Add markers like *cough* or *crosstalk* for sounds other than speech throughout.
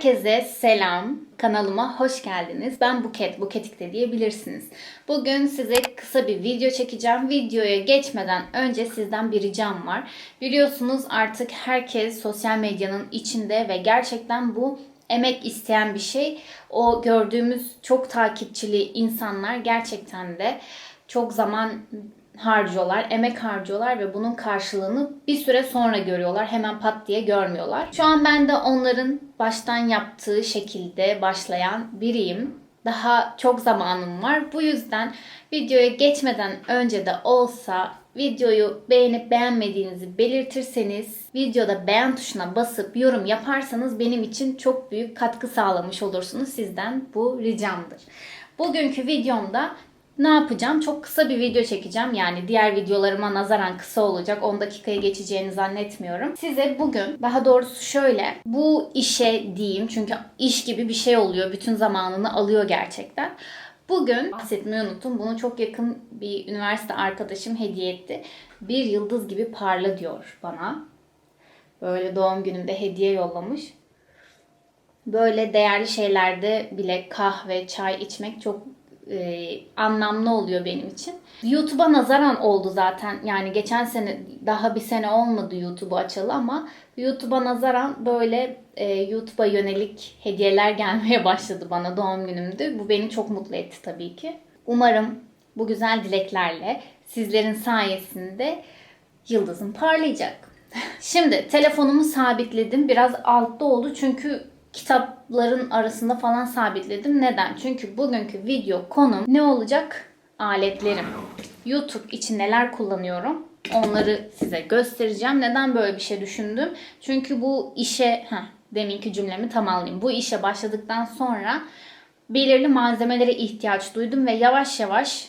Herkese selam. Kanalıma hoş geldiniz. Ben Buket, Buketik de diyebilirsiniz. Bugün size kısa bir video çekeceğim. Videoya geçmeden önce sizden bir ricam var. Biliyorsunuz artık herkes sosyal medyanın içinde ve gerçekten bu emek isteyen bir şey. O gördüğümüz çok takipçili insanlar gerçekten de çok zaman harcıyorlar, emek harcıyorlar ve bunun karşılığını bir süre sonra görüyorlar. Hemen pat diye görmüyorlar. Şu an ben de onların baştan yaptığı şekilde başlayan biriyim. Daha çok zamanım var. Bu yüzden videoya geçmeden önce de olsa videoyu beğenip beğenmediğinizi belirtirseniz, videoda beğen tuşuna basıp yorum yaparsanız benim için çok büyük katkı sağlamış olursunuz. Sizden bu ricamdır. Bugünkü videomda ne yapacağım? Çok kısa bir video çekeceğim. Yani diğer videolarıma nazaran kısa olacak. 10 dakikayı geçeceğini zannetmiyorum. Size bugün daha doğrusu şöyle bu işe diyeyim çünkü iş gibi bir şey oluyor. Bütün zamanını alıyor gerçekten. Bugün bahsetmeyi unuttum. Bunu çok yakın bir üniversite arkadaşım hediye etti. Bir yıldız gibi parla diyor bana. Böyle doğum günümde hediye yollamış. Böyle değerli şeylerde bile kahve, çay içmek çok e, anlamlı oluyor benim için. YouTube'a nazaran oldu zaten. Yani geçen sene daha bir sene olmadı YouTube'u açalı ama YouTube'a nazaran böyle e, YouTube'a yönelik hediyeler *laughs* gelmeye başladı bana doğum günümdü. Bu beni çok mutlu etti tabii ki. Umarım bu güzel dileklerle sizlerin sayesinde yıldızım parlayacak. *laughs* Şimdi telefonumu sabitledim. Biraz altta oldu çünkü kitapların arasında falan sabitledim. Neden? Çünkü bugünkü video konum ne olacak? Aletlerim. YouTube için neler kullanıyorum? Onları size göstereceğim. Neden böyle bir şey düşündüm? Çünkü bu işe, heh, deminki cümlemi tamamlayayım. Bu işe başladıktan sonra belirli malzemelere ihtiyaç duydum ve yavaş yavaş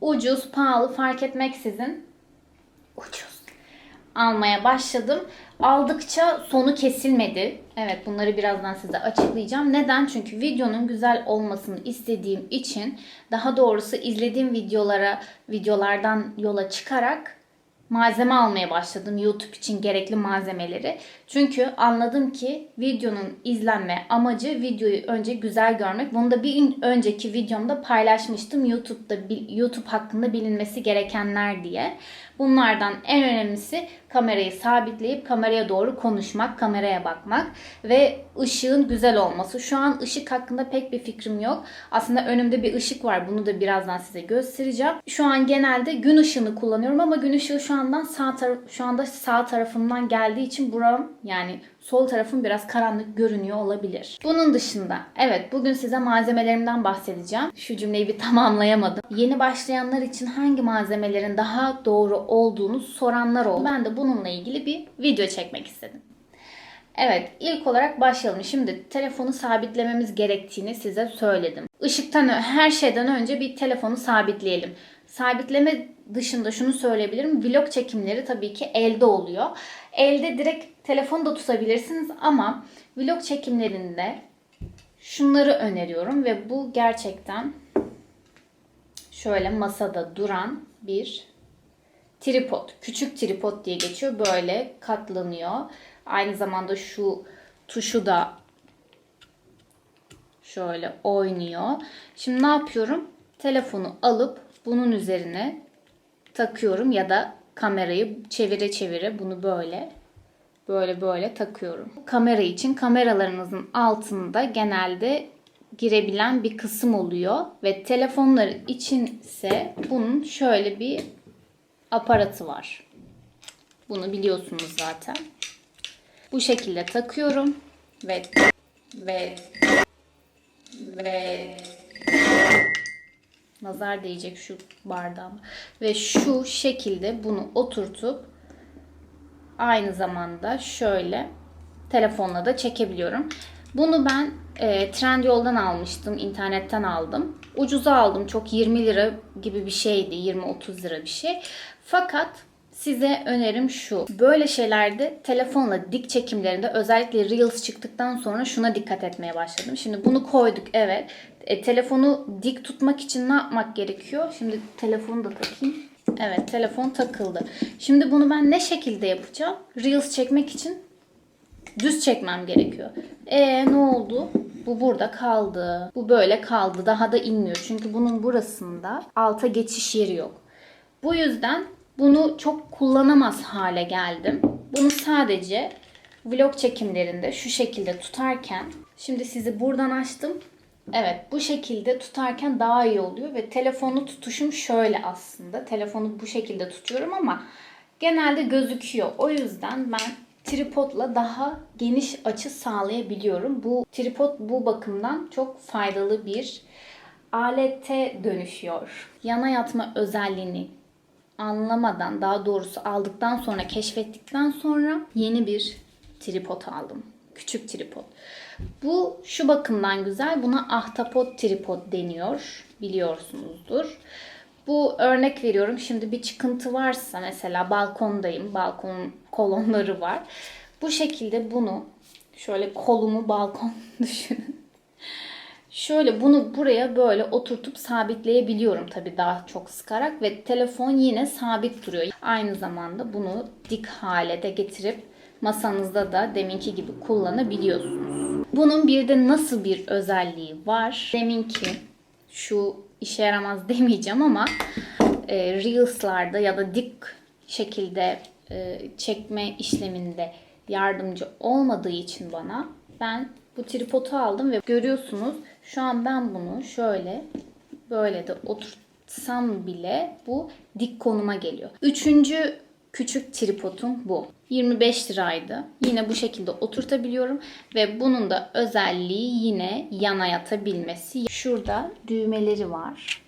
ucuz, pahalı fark etmeksizin ucuz almaya başladım. Aldıkça sonu kesilmedi. Evet bunları birazdan size açıklayacağım. Neden? Çünkü videonun güzel olmasını istediğim için daha doğrusu izlediğim videolara videolardan yola çıkarak malzeme almaya başladım YouTube için gerekli malzemeleri. Çünkü anladım ki videonun izlenme amacı videoyu önce güzel görmek. Bunu da bir önceki videomda paylaşmıştım. YouTube'da YouTube hakkında bilinmesi gerekenler diye. Bunlardan en önemlisi kamerayı sabitleyip kameraya doğru konuşmak, kameraya bakmak ve ışığın güzel olması. Şu an ışık hakkında pek bir fikrim yok. Aslında önümde bir ışık var. Bunu da birazdan size göstereceğim. Şu an genelde gün ışığını kullanıyorum ama gün ışığı şu andan sağ taraf şu anda sağ tarafımdan geldiği için buram yani sol tarafım biraz karanlık görünüyor olabilir. Bunun dışında evet bugün size malzemelerimden bahsedeceğim. Şu cümleyi bir tamamlayamadım. Yeni başlayanlar için hangi malzemelerin daha doğru olduğunu soranlar oldu. Ben de bununla ilgili bir video çekmek istedim. Evet, ilk olarak başlayalım. Şimdi telefonu sabitlememiz gerektiğini size söyledim. Işıktan her şeyden önce bir telefonu sabitleyelim. Sabitleme dışında şunu söyleyebilirim. Vlog çekimleri tabii ki elde oluyor. Elde direkt telefonu da tutabilirsiniz ama vlog çekimlerinde şunları öneriyorum ve bu gerçekten şöyle masada duran bir tripod. Küçük tripod diye geçiyor. Böyle katlanıyor. Aynı zamanda şu tuşu da şöyle oynuyor. Şimdi ne yapıyorum? Telefonu alıp bunun üzerine takıyorum ya da kamerayı çevire çevire bunu böyle böyle böyle takıyorum. Kamera için kameralarınızın altında genelde girebilen bir kısım oluyor ve telefonlar için ise bunun şöyle bir aparatı var. Bunu biliyorsunuz zaten. Bu şekilde takıyorum ve ve ve nazar değecek şu bardağıma ve şu şekilde bunu oturtup aynı zamanda şöyle telefonla da çekebiliyorum. Bunu ben e, Trendyol'dan almıştım, internetten aldım. Ucuza aldım, çok 20 lira gibi bir şeydi, 20-30 lira bir şey. Fakat size önerim şu. Böyle şeylerde telefonla dik çekimlerinde özellikle Reels çıktıktan sonra şuna dikkat etmeye başladım. Şimdi bunu koyduk evet. E, telefonu dik tutmak için ne yapmak gerekiyor? Şimdi telefonu da takayım. Evet telefon takıldı. Şimdi bunu ben ne şekilde yapacağım? Reels çekmek için düz çekmem gerekiyor. E ne oldu? Bu burada kaldı. Bu böyle kaldı. Daha da inmiyor. Çünkü bunun burasında alta geçiş yeri yok. Bu yüzden bunu çok kullanamaz hale geldim. Bunu sadece vlog çekimlerinde şu şekilde tutarken şimdi sizi buradan açtım. Evet bu şekilde tutarken daha iyi oluyor ve telefonu tutuşum şöyle aslında. Telefonu bu şekilde tutuyorum ama genelde gözüküyor. O yüzden ben tripodla daha geniş açı sağlayabiliyorum. Bu tripod bu bakımdan çok faydalı bir alete dönüşüyor. Yana yatma özelliğini anlamadan daha doğrusu aldıktan sonra keşfettikten sonra yeni bir tripod aldım. Küçük tripod. Bu şu bakımdan güzel. Buna ahtapot tripod deniyor. Biliyorsunuzdur. Bu örnek veriyorum. Şimdi bir çıkıntı varsa mesela balkondayım. Balkonun kolonları var. Bu şekilde bunu şöyle kolumu balkon *laughs* düşünün. Şöyle bunu buraya böyle oturtup sabitleyebiliyorum tabii daha çok sıkarak ve telefon yine sabit duruyor. Aynı zamanda bunu dik hale de getirip masanızda da deminki gibi kullanabiliyorsunuz. Bunun bir de nasıl bir özelliği var? Deminki şu işe yaramaz *laughs* demeyeceğim ama e, Reels'larda ya da dik şekilde e, çekme işleminde yardımcı olmadığı için bana ben bu tripodu aldım ve görüyorsunuz şu an ben bunu şöyle böyle de oturtsam bile bu dik konuma geliyor. Üçüncü küçük tripodum bu. 25 liraydı. Yine bu şekilde oturtabiliyorum ve bunun da özelliği yine yana yatabilmesi. Şurada düğmeleri var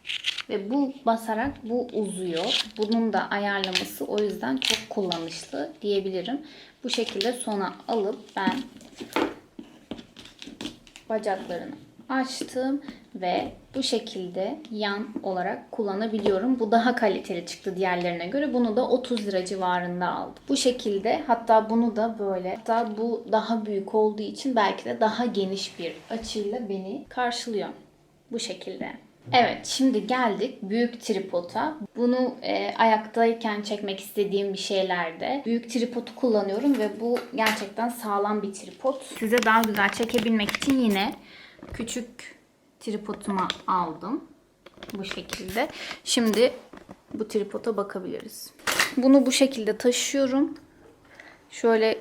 ve bu basarak bu uzuyor. Bunun da ayarlaması o yüzden çok kullanışlı diyebilirim. Bu şekilde sona alıp ben bacaklarını açtım ve bu şekilde yan olarak kullanabiliyorum. Bu daha kaliteli çıktı diğerlerine göre. Bunu da 30 lira civarında aldım. Bu şekilde hatta bunu da böyle hatta bu daha büyük olduğu için belki de daha geniş bir açıyla beni karşılıyor. Bu şekilde. Evet şimdi geldik büyük tripoda. Bunu e, ayaktayken çekmek istediğim bir şeylerde büyük tripodu kullanıyorum ve bu gerçekten sağlam bir tripod. Size daha güzel çekebilmek için yine küçük tripoduma aldım. Bu şekilde. Şimdi bu tripoda bakabiliriz. Bunu bu şekilde taşıyorum. Şöyle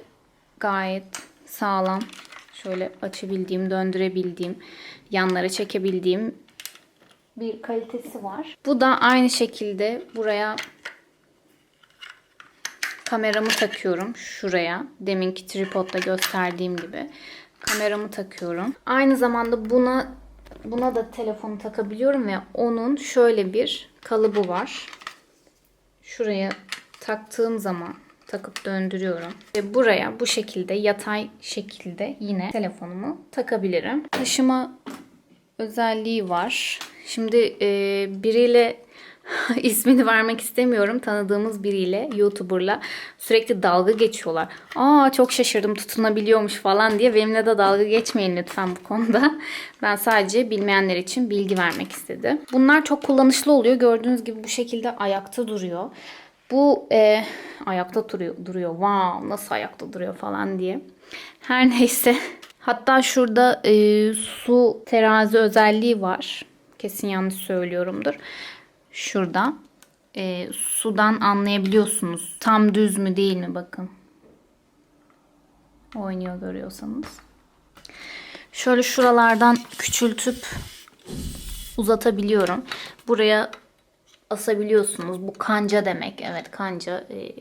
gayet sağlam. Şöyle açabildiğim, döndürebildiğim, yanlara çekebildiğim bir kalitesi var. Bu da aynı şekilde buraya kameramı takıyorum şuraya. Deminki tripodda gösterdiğim gibi. Kameramı takıyorum. Aynı zamanda buna buna da telefonu takabiliyorum ve onun şöyle bir kalıbı var. Şuraya taktığım zaman takıp döndürüyorum. Ve buraya bu şekilde yatay şekilde yine telefonumu takabilirim. Taşıma özelliği var. Şimdi e, biriyle *laughs* ismini vermek istemiyorum. Tanıdığımız biriyle, YouTuber'la sürekli dalga geçiyorlar. Aa çok şaşırdım tutunabiliyormuş falan diye. Benimle de dalga geçmeyin lütfen bu konuda. *laughs* Ben sadece bilmeyenler için bilgi vermek istedim. Bunlar çok kullanışlı oluyor. Gördüğünüz gibi bu şekilde ayakta duruyor. Bu e, ayakta duruyor, duruyor. Wow nasıl ayakta duruyor falan diye. Her *laughs* neyse. Hatta şurada e, su terazi özelliği var. Kesin yanlış söylüyorumdur. Şurada e, sudan anlayabiliyorsunuz. Tam düz mü değil mi bakın. Oynuyor görüyorsanız. Şöyle şuralardan küçültüp uzatabiliyorum. Buraya asabiliyorsunuz. Bu kanca demek. Evet kanca. E,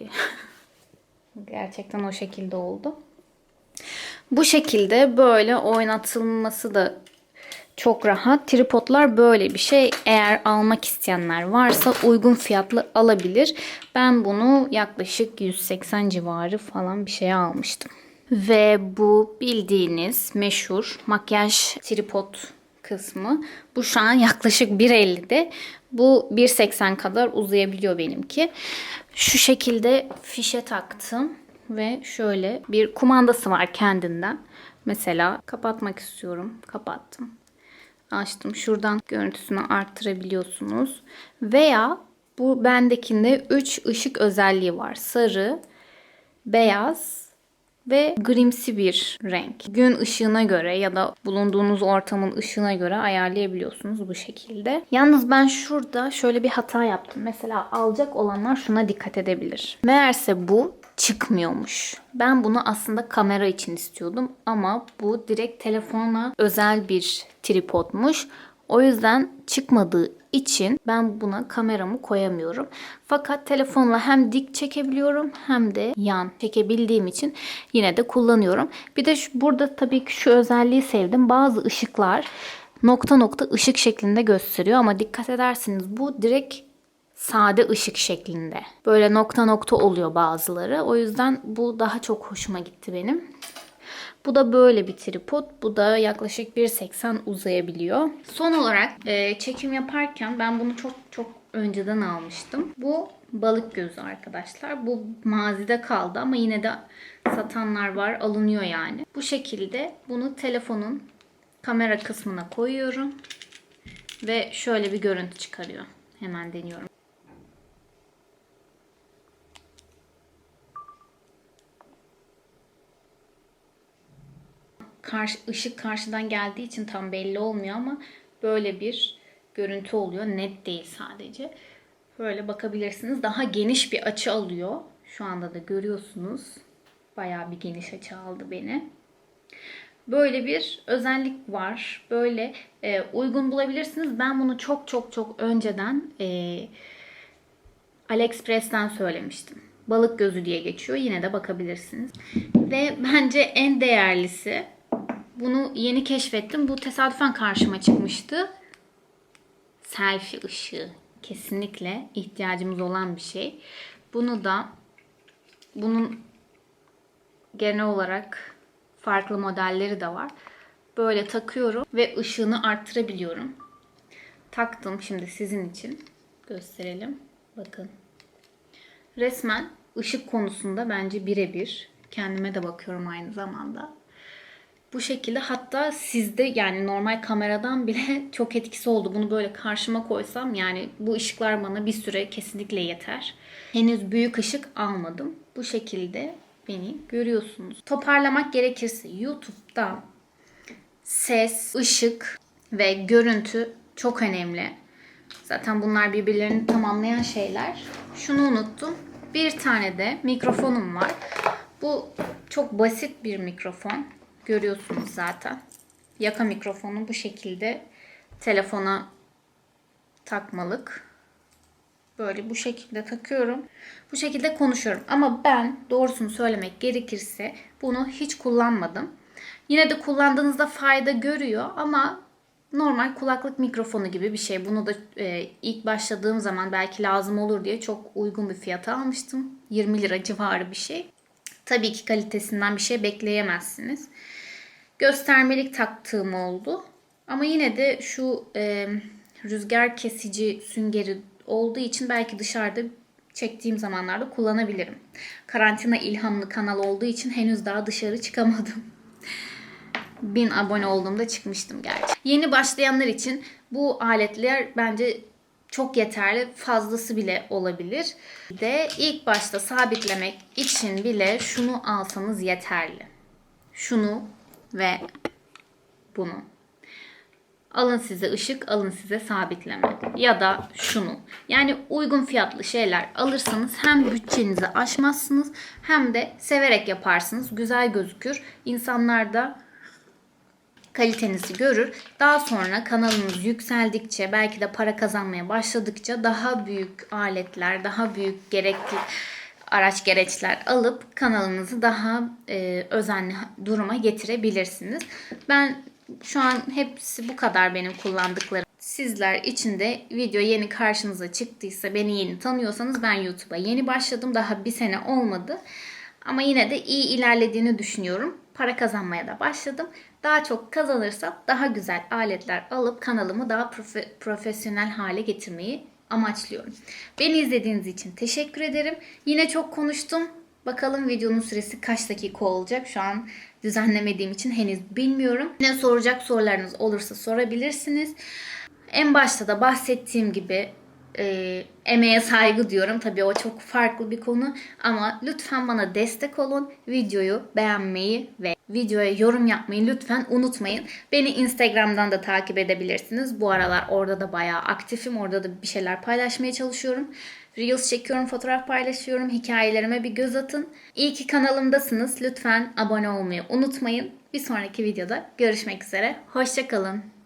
*laughs* gerçekten o şekilde oldu. Bu şekilde böyle oynatılması da çok rahat. Tripodlar böyle bir şey. Eğer almak isteyenler varsa uygun fiyatlı alabilir. Ben bunu yaklaşık 180 civarı falan bir şeye almıştım. Ve bu bildiğiniz meşhur makyaj tripod kısmı. Bu şu an yaklaşık 1.50'de. Bu 1.80 kadar uzayabiliyor benimki. Şu şekilde fişe taktım ve şöyle bir kumandası var kendinden. Mesela kapatmak istiyorum. Kapattım. Açtım. Şuradan görüntüsünü arttırabiliyorsunuz. Veya bu bendekinde 3 ışık özelliği var. Sarı, beyaz ve grimsi bir renk. Gün ışığına göre ya da bulunduğunuz ortamın ışığına göre ayarlayabiliyorsunuz bu şekilde. Yalnız ben şurada şöyle bir hata yaptım. Mesela alacak olanlar şuna dikkat edebilir. Meğerse bu çıkmıyormuş. Ben bunu aslında kamera için istiyordum ama bu direkt telefonla özel bir tripodmuş. O yüzden çıkmadığı için ben buna kameramı koyamıyorum. Fakat telefonla hem dik çekebiliyorum hem de yan çekebildiğim için yine de kullanıyorum. Bir de şu, burada tabii ki şu özelliği sevdim. Bazı ışıklar nokta nokta ışık şeklinde gösteriyor ama dikkat ederseniz bu direkt sade ışık şeklinde. Böyle nokta nokta oluyor bazıları. O yüzden bu daha çok hoşuma gitti benim. Bu da böyle bir tripod. Bu da yaklaşık 1.80 uzayabiliyor. Son olarak e, çekim yaparken ben bunu çok çok önceden almıştım. Bu balık gözü arkadaşlar. Bu mazide kaldı ama yine de satanlar var. Alınıyor yani. Bu şekilde bunu telefonun kamera kısmına koyuyorum. Ve şöyle bir görüntü çıkarıyor. Hemen deniyorum. Karşı, ışık karşıdan geldiği için tam belli olmuyor ama böyle bir görüntü oluyor. Net değil sadece. Böyle bakabilirsiniz. Daha geniş bir açı alıyor. Şu anda da görüyorsunuz. Bayağı bir geniş açı aldı beni. Böyle bir özellik var. Böyle e, uygun bulabilirsiniz. Ben bunu çok çok çok önceden e, AliExpress'ten söylemiştim. Balık gözü diye geçiyor. Yine de bakabilirsiniz. Ve bence en değerlisi bunu yeni keşfettim. Bu tesadüfen karşıma çıkmıştı. Selfie ışığı. Kesinlikle ihtiyacımız olan bir şey. Bunu da bunun genel olarak farklı modelleri de var. Böyle takıyorum ve ışığını arttırabiliyorum. Taktım şimdi sizin için. Gösterelim. Bakın. Resmen ışık konusunda bence birebir. Kendime de bakıyorum aynı zamanda. Bu şekilde hatta sizde yani normal kameradan bile *laughs* çok etkisi oldu. Bunu böyle karşıma koysam yani bu ışıklar bana bir süre kesinlikle yeter. Henüz büyük ışık almadım. Bu şekilde beni görüyorsunuz. Toparlamak gerekirse YouTube'da ses, ışık ve görüntü çok önemli. Zaten bunlar birbirlerini tamamlayan şeyler. Şunu unuttum. Bir tane de mikrofonum var. Bu çok basit bir mikrofon. Görüyorsunuz zaten. Yaka mikrofonu bu şekilde telefona takmalık. Böyle bu şekilde takıyorum. Bu şekilde konuşuyorum. Ama ben doğrusunu söylemek gerekirse bunu hiç kullanmadım. Yine de kullandığınızda fayda görüyor ama normal kulaklık mikrofonu gibi bir şey. Bunu da e, ilk başladığım zaman belki lazım olur diye çok uygun bir fiyata almıştım. 20 lira civarı bir şey. Tabii ki kalitesinden bir şey bekleyemezsiniz. Göstermelik taktığım oldu. Ama yine de şu e, rüzgar kesici süngeri olduğu için belki dışarıda çektiğim zamanlarda kullanabilirim. Karantina ilhamlı kanal olduğu için henüz daha dışarı çıkamadım. *laughs* 1000 abone olduğumda çıkmıştım gerçi. Yeni başlayanlar için bu aletler bence çok yeterli. Fazlası bile olabilir. De ilk başta sabitlemek için bile şunu alsanız yeterli. Şunu ve bunu. Alın size ışık, alın size sabitleme. Ya da şunu. Yani uygun fiyatlı şeyler alırsanız hem bütçenizi aşmazsınız hem de severek yaparsınız. Güzel gözükür. İnsanlar da kalitenizi görür. Daha sonra kanalınız yükseldikçe belki de para kazanmaya başladıkça daha büyük aletler, daha büyük gerekli araç gereçler alıp kanalınızı daha e, özenli duruma getirebilirsiniz. Ben şu an hepsi bu kadar benim kullandıklarım. Sizler için de video yeni karşınıza çıktıysa, beni yeni tanıyorsanız ben YouTube'a yeni başladım. Daha bir sene olmadı. Ama yine de iyi ilerlediğini düşünüyorum. Para kazanmaya da başladım. Daha çok kazanırsam daha güzel aletler alıp kanalımı daha profe- profesyonel hale getirmeyi amaçlıyorum. Beni izlediğiniz için teşekkür ederim. Yine çok konuştum. Bakalım videonun süresi kaç dakika olacak? Şu an düzenlemediğim için henüz bilmiyorum. Yine soracak sorularınız olursa sorabilirsiniz. En başta da bahsettiğim gibi e, emeğe saygı diyorum. Tabii o çok farklı bir konu ama lütfen bana destek olun. Videoyu beğenmeyi ve videoya yorum yapmayı lütfen unutmayın. Beni Instagram'dan da takip edebilirsiniz. Bu aralar orada da bayağı aktifim. Orada da bir şeyler paylaşmaya çalışıyorum. Reels çekiyorum, fotoğraf paylaşıyorum. Hikayelerime bir göz atın. İyi ki kanalımdasınız. Lütfen abone olmayı unutmayın. Bir sonraki videoda görüşmek üzere. Hoşçakalın.